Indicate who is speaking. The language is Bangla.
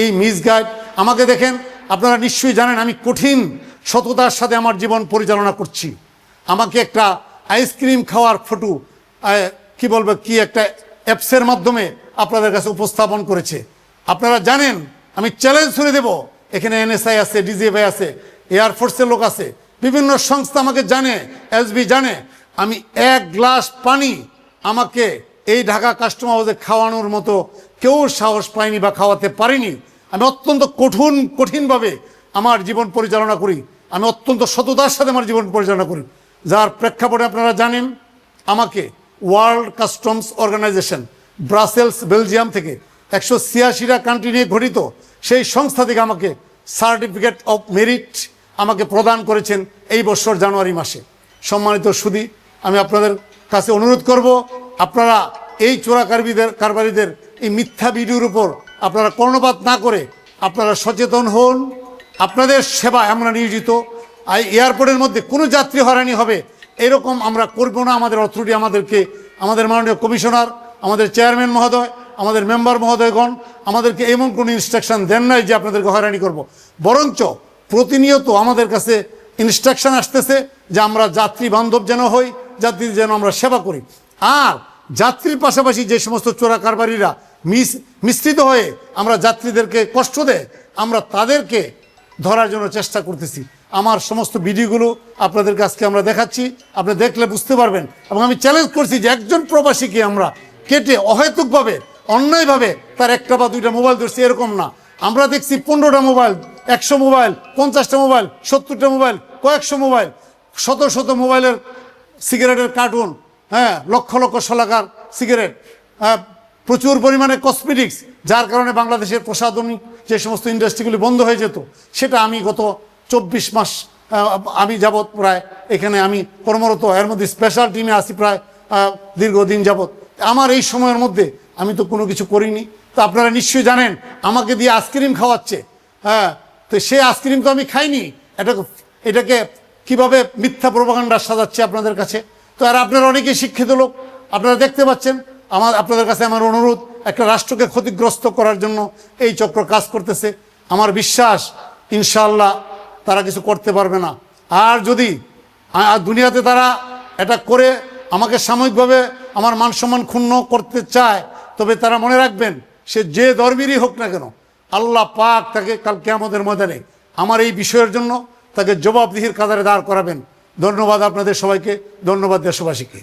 Speaker 1: এই মিসগাইড আমাকে দেখেন, আপনারা নিশ্চয়ই জানেন আমি কঠিন সততার সাথে আমার জীবন পরিচালনা করছি। আমাকে একটা আইসক্রিম খাওয়ার ফটো কি বলব, কি একটা অ্যাপসের মাধ্যমে আপনাদের কাছে উপস্থাপন করেছে। আপনারা জানেন, আমি চ্যালেঞ্জ ছুড়ে দেব। এখানে এনএসআই আছে ডিজিএফআই আছে এয়ারফোর্সের লোক আছে, বিভিন্ন সংস্থা আমাকে জানে এসবি জানে। আমি এক গ্লাস পানি আমাকে এই ঢাকা কাস্টমার হাউসে খাওয়ানোর মতো কেউ সাহস পায়নি বা খাওয়াতে পারিনি। আমি অত্যন্ত কঠিন কঠিনভাবে আমার জীবন পরিচালনা করি। আমি অত্যন্ত সততার সাথে আমার জীবন পরিচালনা করি। যার প্রেক্ষাপটে আপনারা জানেন, আমাকে world customs organization Brussels Belgium থেকে একশো ছিয়াশিটা কান্ট্রি নিয়ে গঠিত সেই সংস্থা থেকে আমাকে সার্টিফিকেট অফ মেরিট আমাকে প্রদান করেছেন এই বছর জানুয়ারি মাসে। সম্মানিত সুদী, আমি আপনাদের কাছে অনুরোধ করব আপনারা এই চোরা কারবিদের, কারবারিদের এই মিথ্যা ভিডিওর উপর আপনারা কর্ণপাত না করে আপনারা সচেতন হন। আপনাদের সেবা আমরা নিয়োজিত। আর এয়ারপোর্টের মধ্যে কোনো যাত্রী হয়রানি হবে, এরকম আমরা করব না। আমাদের অথরিটি আমাদেরকে, আমাদের মাননীয় কমিশনার, আমাদের চেয়ারম্যান মহোদয়, আমাদের মেম্বার মহোদয়গণ, আমাদেরকে এমন কোনো ইনস্ট্রাকশন দেন নাই যে আপনাদেরকে হয়রানি করব। বরঞ্চ প্রতিনিয়ত আমাদের কাছে ইনস্ট্রাকশন আসতেছে যে আমরা যাত্রী বান্ধব যেন হই, যাত্রীদের যেন আমরা সেবা করি। আর যাত্রীর পাশাপাশি যে সমস্ত চোরা কারবারিরা মিস, মিশ্রিত হয়ে আমরা যাত্রীদেরকে কষ্ট দেয়, আমরা তাদেরকে ধরার জন্য চেষ্টা করতেছি। আমার সমস্ত ভিডিওগুলো আপনাদেরকে আজকে আমরা দেখাচ্ছি, আপনি দেখলে বুঝতে পারবেন। এবং আমি চ্যালেঞ্জ করছি যে একজন প্রবাসীকে আমরা কেটে অহেতুকভাবে, অন্যায়ভাবে তার একটা বা দুইটা মোবাইল ধরছি, এরকম না। আমরা দেখছি পনেরোটা মোবাইল একশো মোবাইল পঞ্চাশটা মোবাইল সত্তরটা মোবাইল কয়েকশো মোবাইল শত শত মোবাইলের সিগারেটের কার্টুন হ্যাঁ লক্ষ লক্ষ শলাকার সিগারেট। হ্যাঁ, প্রচুর পরিমাণে কসমেটিক্স যার কারণে বাংলাদেশের প্রসাধনিক যে সমস্ত ইন্ডাস্ট্রিগুলি বন্ধ হয়ে যেত সেটা আমি গত চব্বিশ মাস আমি যাবৎ প্রায় এখানে আমি কর্মরত এর মধ্যে স্পেশাল টিমে আসি প্রায় দীর্ঘদিন যাবৎ। আমার এই সময়ের মধ্যে আমি তো কোনো কিছু করিনি। তো আপনারা নিশ্চয়ই জানেন আমাকে দিয়ে আইসক্রিম খাওয়াচ্ছে। হ্যাঁ তো সেই আইসক্রিম তো আমি খাইনি। এটা এটাকে কীভাবে মিথ্যা প্রবাগান্ডা সাজাচ্ছে আপনাদের কাছে? তো আর আপনারা অনেকেই শিক্ষিত লোক। আপনারা দেখতে পাচ্ছেন, আমার আপনাদের কাছে আমার অনুরোধ, একটা রাষ্ট্রকে ক্ষতিগ্রস্ত করার জন্য এই চক্র কাজ করতেছে। আমার বিশ্বাস, ইনশাআল্লাহ তারা কিছু করতে পারবে না। আর যদি দুনিয়াতে তারা এটা করে আমাকে সাময়িকভাবে আমার মান সম্মান ক্ষুণ্ণ করতে চায়, তবে তারা মনে রাখবেন, সে যে ধর্মেরই হোক না কেন, আল্লাহ পাক তাকে কাল কেয়ামতের ময়দানে আমার এই বিষয়ের জন্য তাকে জবাবদিহির কাতারে দাঁড় করাবেন। ধন্যবাদ আপনাদের সবাইকে ধন্যবাদ দেশবাসীকে